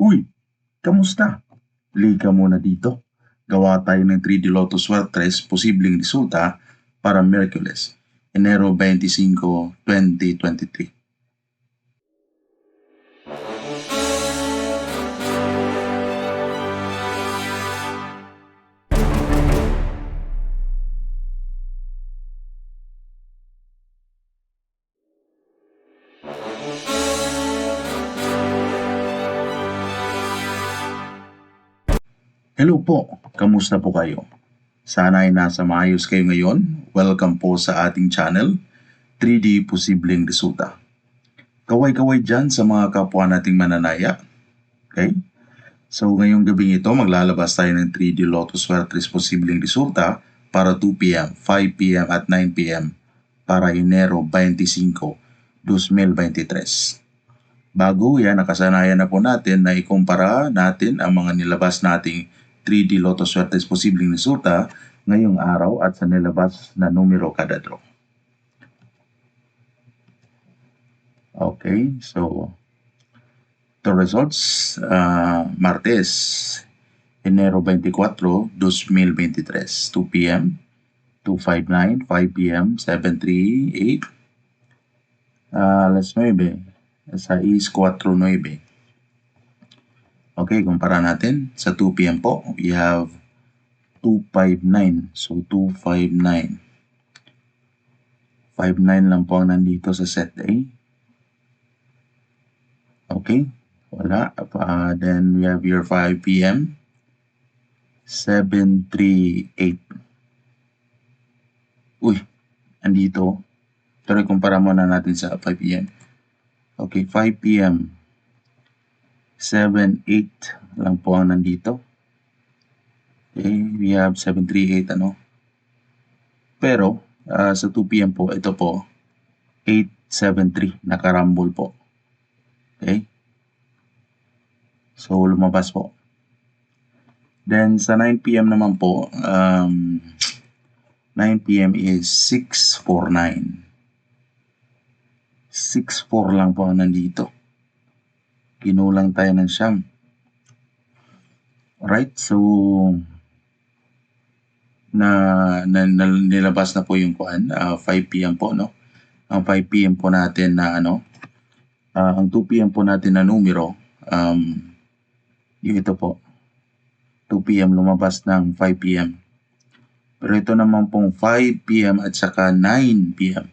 Uy, kamusta? Lika muna dito. Gawa tayo ng 3D Lotus Swerte 3 posibleng resulta para Merkules, Enero 25, 2023. Hello po, kamusta po kayo? Sana ay nasa maayos kayo ngayon. Welcome po sa ating channel, 3D Posibleng Resulta. Kaway-kaway dyan sa mga kapwa nating mananaya. Okay? So ngayong gabi ito, maglalabas tayo ng 3D Lotus Swerte Posibleng Resulta para 2pm, 5pm at 9pm para Enero 25, 2023. Bago yan, nakasanayan na po natin na ikumpara natin ang mga nilabas nating 3D Lotto Swertes posibleng resulta ngayong araw at sa nilabas na numero kada draw. Okay, so the results, uh, Martes, Enero 24, 2023, 2 p.m., 259, 5 p.m., 738, uh, alas 9, sa is 4.9. Okay, kumpara natin sa 2 p.m. po. We have 259. So 259. 59 lang po ang nandito sa set A. Okay, wala. Uh, then we have your 5 p.m. 738. Uy, andito. Pero kumpara muna natin sa 5 p.m. Okay, 5 p.m. 7, 8 lang po ang nandito. Okay, we have 738 ano. Pero uh, sa 2 p.m. po, ito po 873 nakarambol po. Okay? So lumabas po. Then sa 9 p.m. naman po, um, 9 p.m. is 649. 6-4 lang po ang nandito. Kinulang tayo ng siyam. Right, so na, na, na nilabas na po yung kuan, uh, 5 p.m. po, no? Ang 5 p.m. po natin na ano, uh, ang 2 p.m. po natin na numero, um, yung ito po, 2 p.m. lumabas ng 5 p.m. Pero ito naman pong 5 p.m. at saka 9 p.m.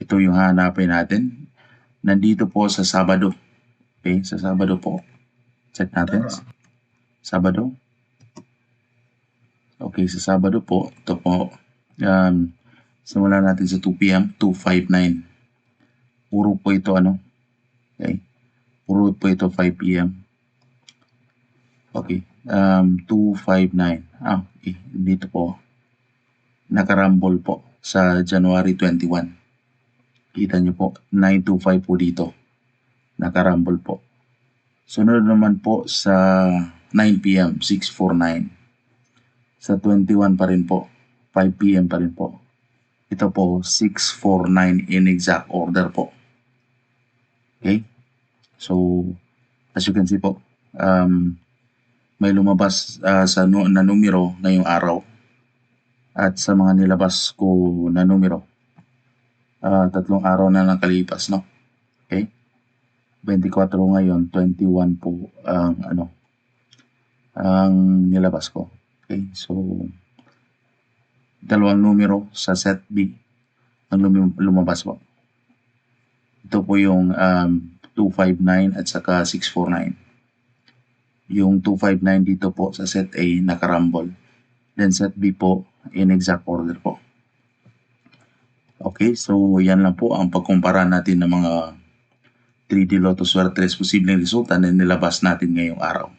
Ito yung hanapin natin. Nandito po sa Sabado. Okay, sa Sabado po. Check natin. Sabado. Okay, sa Sabado po. Ito po. Um, simulan natin sa 2 p.m. 259. Puro po ito ano. Okay. Puro po ito 5 p.m. Okay. Um, 259. Ah, okay. Dito po. Nakarambol po sa January 21. Kita nyo po, 925 po dito. Nakarambol po. Sunod naman po sa 9 p.m., 649. Sa 21 pa rin po, 5 p.m. pa rin po. Ito po, 649 in exact order po. Okay? So, as you can see po, um, may lumabas uh, sa no, na numero ngayong araw at sa mga nilabas ko na numero uh, tatlong araw na nakalipas, no? Okay? 24 ngayon, 21 po ang ano ang nilabas ko. Okay? So dalawang numero sa set B ang lum- lumabas po. Ito po yung um, 259 at saka 649. Yung 259 dito po sa set A nakarambol. Then set B po in exact order po. Okay, so yan lang po ang pagkumpara natin ng mga 3D Lotto Swerte 3 posibleng resulta na nilabas natin ngayong araw.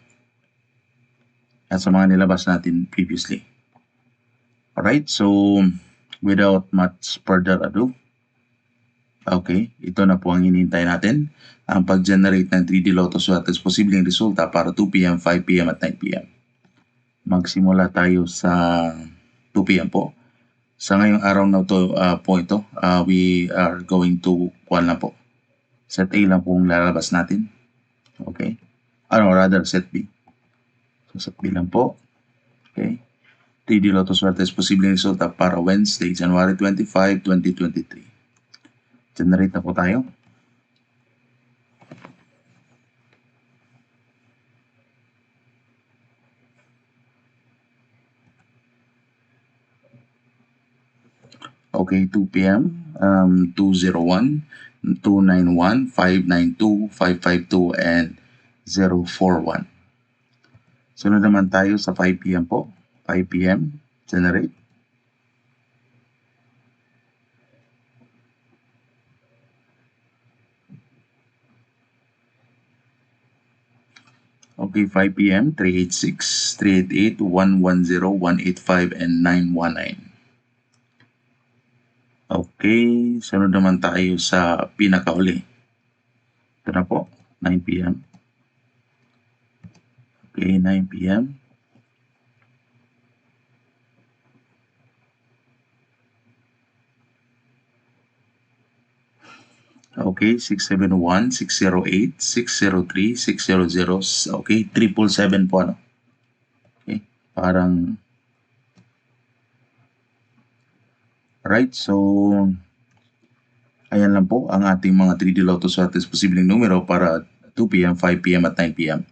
At sa mga nilabas natin previously. Alright, so without much further ado, okay, ito na po ang hinihintay natin. Ang pag-generate ng 3D Lotto Swerte posibleng resulta para 2pm, 5pm at 9pm. Magsimula tayo sa 2pm po. Sa ngayong araw na to uh, po ito, uh, we are going to kuan lang po. Set A lang po ang lalabas natin. Okay? ano rather set B. So set B lang po. Okay. 3D Lotto Suertes posibleng resulta para Wednesday, January 25, 2023. Generate na po tayo. Okay, 2 p.m. Um, 201, 291, 592, 552, and 041. Sunod naman tayo sa 5 p.m. po. 5 p.m. Generate. Okay, 5 p.m. 386, 388, 110, 185, and 919. Okay, sunod naman tayo sa pinakauli. Ito na po, 9 p.m. Okay, 9 p.m. Okay, 671, 608, 603, 600. Okay, 777 po ano. Okay, parang Alright, so ayan lang po ang ating mga 3D Lotto Sortes posibleng numero para 2 p.m., 5 p.m. at 9 p.m.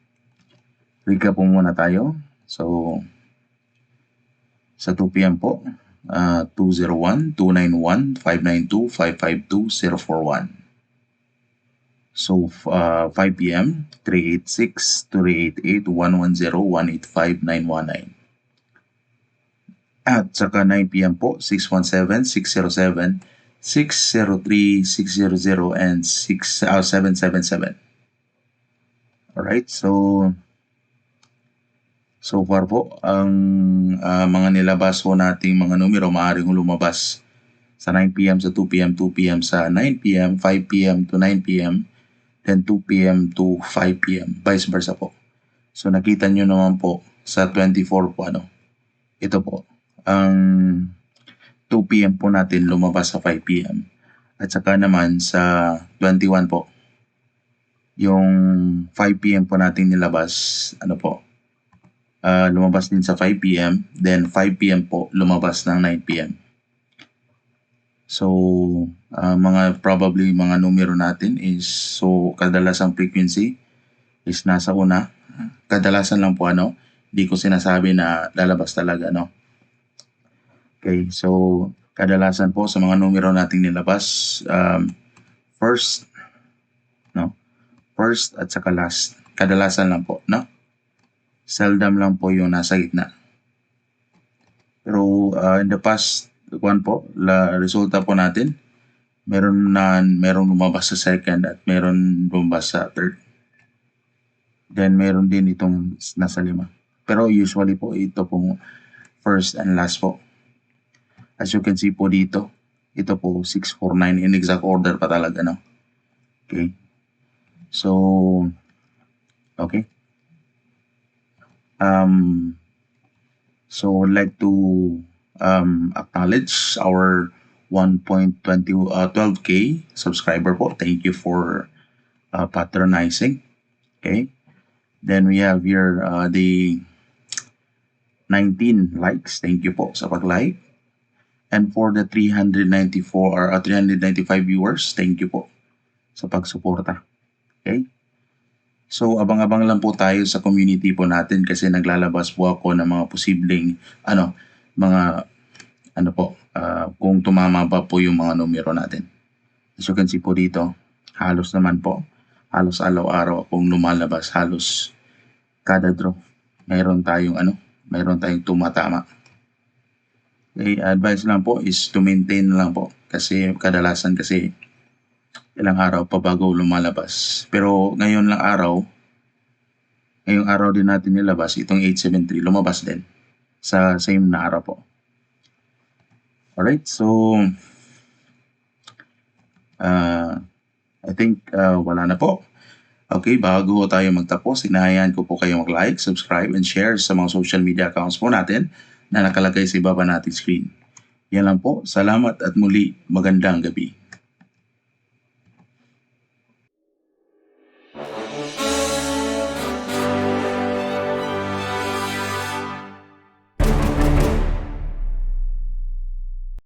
Recap po muna tayo. So, sa 2 p.m. po, uh, 201, 291, 592, 552, 041. So, uh, 5 p.m., 386, At saka 9 p.m. po, 617, 607, 603, 600, and 6, uh, 777. Alright, so so far po, ang uh, mga nilabas po nating mga numero maaaring lumabas sa 9 p.m. sa 2 p.m., 2 p.m. sa 9 p.m., 5 p.m. to 9 p.m., then 2 p.m. to 5 p.m., vice versa po. So nakita nyo naman po sa 24 po ano, ito po, ang 2 p.m. po natin lumabas sa 5 p.m. At saka naman sa 21 po, yung 5 p.m. po natin nilabas, ano po, uh, lumabas din sa 5 p.m. Then 5 p.m. po lumabas ng 9 p.m. So, uh, mga probably mga numero natin is so kadalasang frequency is nasa una. Kadalasan lang po ano, hindi ko sinasabi na lalabas talaga no. Okay, so kadalasan po sa mga numero nating nilabas, um, first, no? First at saka last. Kadalasan lang po, no? Seldom lang po yung nasa gitna. Pero uh, in the past, kuan po, la resulta po natin, meron na meron lumabas sa second at meron lumabas sa third. Then meron din itong nasa lima. Pero usually po ito pong first and last po. As you can see po dito, ito po 649 in exact order pa talaga no. Okay. So okay. Um so I'd like to um acknowledge our 1.20 uh, 12k subscriber po. Thank you for uh, patronizing. Okay. Then we have here uh, the 19 likes. Thank you po sa pag-like. And for the 394 or uh, 395 viewers, thank you po sa pagsuporta. Okay? So, abang-abang lang po tayo sa community po natin kasi naglalabas po ako ng mga posibleng, ano, mga, ano po, uh, kung tumama pa po yung mga numero natin. As you can see po dito, halos naman po, halos araw-araw akong lumalabas, halos kada draw. Mayroon tayong, ano, mayroon tayong tumatama. Okay, advice lang po is to maintain lang po. Kasi kadalasan kasi ilang araw pa bago lumalabas. Pero ngayon lang araw, ngayong araw din natin nilabas, itong 873, lumabas din sa same na araw po. Alright, so uh, I think uh, wala na po. Okay, bago tayo magtapos, inahayan ko po kayo mag-like, subscribe, and share sa mga social media accounts po natin na nakalagay sa ibaba nating screen. Yan lang po. Salamat at muli magandang gabi.